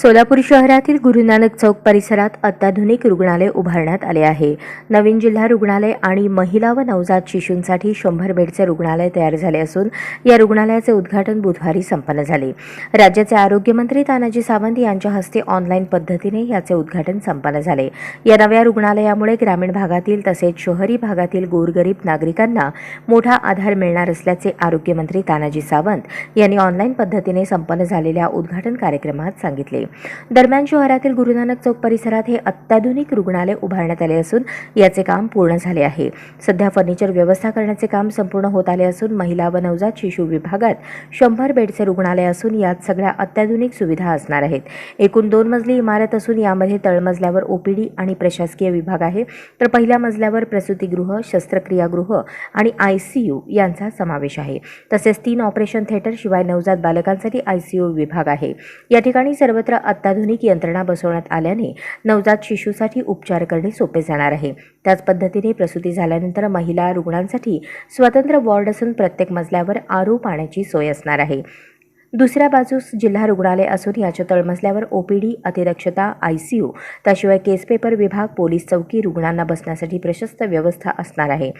सोलापूर शहरातील गुरु नानक चौक परिसरात अत्याधुनिक रुग्णालय उभारण्यात आले आहे. नवीन जिल्हा रुग्णालय आणि महिला व नवजात शिशूंसाठी शंभर बेडचे रुग्णालय तयार झाले असून या रुग्णालयाचे उद्घाटन बुधवारी संपन्न झाले. राज्याचे आरोग्यमंत्री तानाजी सावंत यांच्या हस्ते ऑनलाईन पद्धतीने याचे उद्घाटन संपन्न झाले. या नव्या रुग्णालयामुळे ग्रामीण भागातील तसेच शहरी भागातील गोरगरीब नागरिकांना मोठा आधार मिळणार असल्याचे आरोग्यमंत्री तानाजी सावंत यांनी ऑनलाईन पद्धतीने संपन्न झालेल्या उद्घाटन कार्यक्रमात सांगितले. दरम्यान शहरातील गुरुनानक चौक परिसरात हे अत्याधुनिक रुग्णालय उभारण्यात आले असून याचे काम पूर्ण झाले आहे. सध्या फर्निचर व्यवस्था करण्याचे काम संपूर्ण होत आले असून महिला व नवजात शिशु विभागात शंभर बेडचे रुग्णालय असून यात सगळ्या अत्याधुनिक सुविधा असणार आहेत. एकूण दोन मजली इमारत असून यामध्ये तळमजल्यावर ओपीडी आणि प्रशासकीय विभाग आहे. तर पहिल्या मजल्यावर प्रसूतीगृह शस्त्रक्रियागृह आणि आयसीयू यांचा समावेश आहे. तसेच तीन ऑपरेशन थिएटर शिवाय नवजात बालकांसाठी आयसीयू विभाग आहे. या ठिकाणी सर्वत्र अत्याधुनिक यंत्रणा बसवण्यात आल्याने नवजात शिशूसाठी उपचार करणे सोपे जाणार आहे. त्याच पद्धतीने प्रसूती झाल्यानंतर महिला रुग्णांसाठी स्वतंत्र वॉर्ड असून प्रत्येक मजल्यावर आरो पाण्याची सोय असणार आहे. दुसऱ्या बाजूस जिल्हा रुग्णालय असून याच्या तळमजल्यावर ओपीडी अतिदक्षता आयसीयू त्याशिवाय केस पेपर विभाग पोलीस चौकी रुग्णांना बसण्यासाठी प्रशस्त व्यवस्था असणार आहे.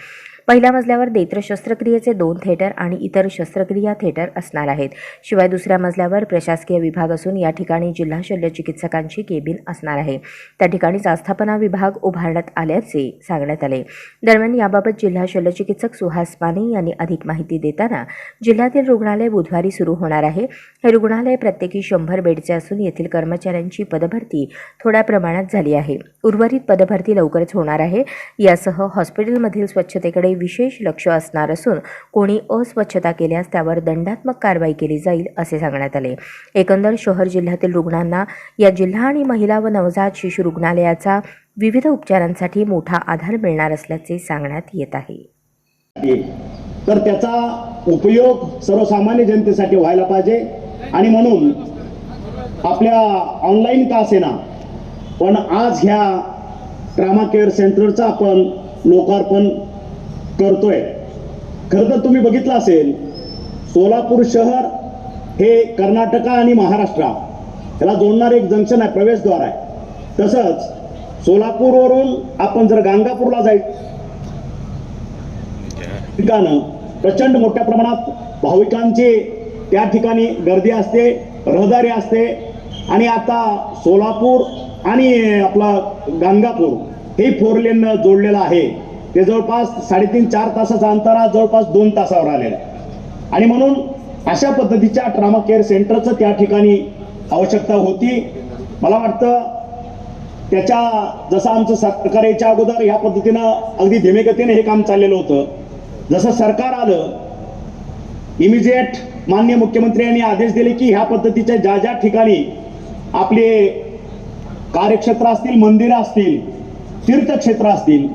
पहिल्या मजल्यावर नेत्र शस्त्रक्रियेचे दोन थिएटर आणि इतर शस्त्रक्रिया थिएटर असणार आहेत. शिवाय दुसऱ्या मजल्यावर प्रशासकीय विभाग असून या ठिकाणी जिल्हा शल्य चिकित्सकांची केबिन असणार आहे. त्या ठिकाणी आस्थापना विभाग उभारण्यात आल्याचे सांगण्यात आले. दरम्यान याबाबत जिल्हा शल्य चिकित्सक सुहास माने यांनी अधिक माहिती देताना जिल्ह्यातील रुग्णालय बुधवारी सुरू होणार आहे. हे रुग्णालय प्रत्येकी शंभर बेडचे असून येथील कर्मचाऱ्यांची पदभरती थोड्या प्रमाणात झाली आहे. उर्वरित पदभरती लवकरच होणार आहे. यासह हॉस्पिटलमधील स्वच्छतेकडे विशेष लक्ष असणार असून कोणी अस्वच्छता केल्यास त्यावर दंडात्मक कारवाई केली जाईल असे सांगण्यात आले. एकंदर शहर जिल्ह्यातील रुग्णांना या जिल्हा आणि महिला व नवजात शिशु रुग्णालयाचा विविध उपचारांसाठी मोठा आधार मिळणार असल्याचे सांगण्यात येत आहे. तर त्याचा उपयोग सर्वसामान्य जनतेसाठी व्हायला पाहिजे आणि म्हणून आपल्या ऑनलाईन का असेना पण आज ह्या ट्रामा केअर सेंटरचं आपण लोकार्पण करतोय. खरं तर तुम्ही बघितलं असेल सोलापूर शहर हे कर्नाटका आणि महाराष्ट्र याला जोडणारे एक जंक्शन आहे प्रवेशद्वार आहे. तसंच सोलापूरवरून आपण जर गांगापूरला जाईल ठिकाणं प्रचंड मोठ्या प्रमाणात भाविकांची त्या ठिकाणी गर्दी असते रहदारी असते. आणि आता सोलापूर आणि आपला गंगापूर हे फोर लेन जोडलेलं आहे. ते जवळपास साडेतीन चार तासाचा अंतर आज जवळपास दोन तासावर आलेला आहे. आणि म्हणून अशा पद्धतीच्या ट्रामा केअर सेंटरचं त्या ठिकाणी आवश्यकता होती. मला वाटतं त्याच्या जसं आमचं सरकार याच्या अगोदर या पद्धतीनं अगदी धीमे गतीने हे काम चाललेलं होतं. जसं सरकार आलं इमिजिएट मान्य मुख्यमंत्री यांनी आदेश दिले की ह्या पद्धतीच्या ज्या ज्या ठिकाणी आपले कार्यक्षेत्र असतील मंदिरं असतील तीर्थक्षेत्र असतील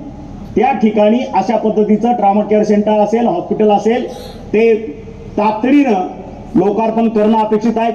त्या ठिकाणी अशा पद्धतीचं ट्रामा केअर सेंटर असेल हॉस्पिटल असेल ते तातडीनं लोकार्पण करणं अपेक्षित आहे.